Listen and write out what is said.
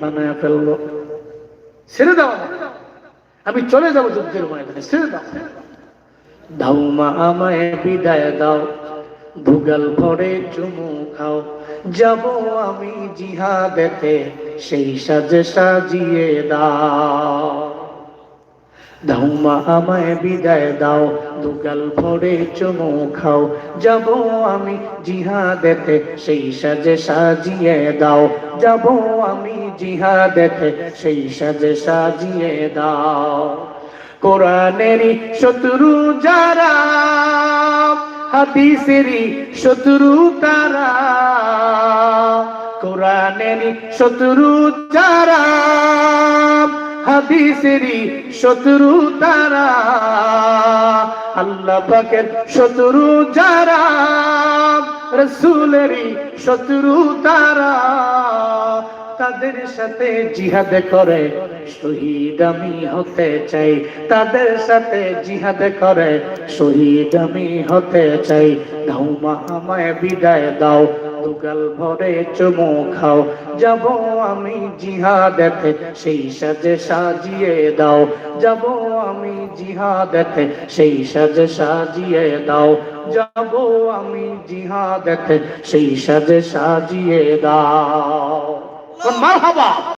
বানায় ফেলব। ছেড়ে দাও। আমি চলে যাব যুদ্ধের ময়দানে, ছেড়ে দাও। দাও মা আমায় বিদায় দাও। ভুগাল ভরে চুমু খাও। যাব আমি জিহাদেতে, সেই সাজে সাজিয়ে দাও। দাও মা আমায় বিদায় দাও, দুগাল ভরে চুমু খাও। যাব আমি জিহাদেতে, সেই সাজে সাজিয়ে দাও। যাব আমি জিহাদেতে, সেই সাজে সাজিয়ে দাও। কোরআনেরই শত্রু যারা, হাদিসেরই শত্রু তারা, কোরআনেরই শত্রু যারা হাদিসেরই শত্রু তারা। আল্লাহ পাকের শত্রু যারা, রসুলেরই শত্রু তারা। তাদের সাথে জিহাদ করে, শহীদ আমি হতে চাই। তাদের সাথে জিহাদ করে, শহীদ আমি হতে চাই। দাও মা, আমায় বিদায় দাও। দুগাল ভরে চুমু খাও। যাব আমি জিহাদেতে, সেই সাজে সাজিয়ে দাও। যাব আমি জিহাদেতে, সেই সাজে সাজিয়ে দাও। যাব আমি জিহাদেতে, সেই সাজে সাজিয়ে দাও। মারহাবা?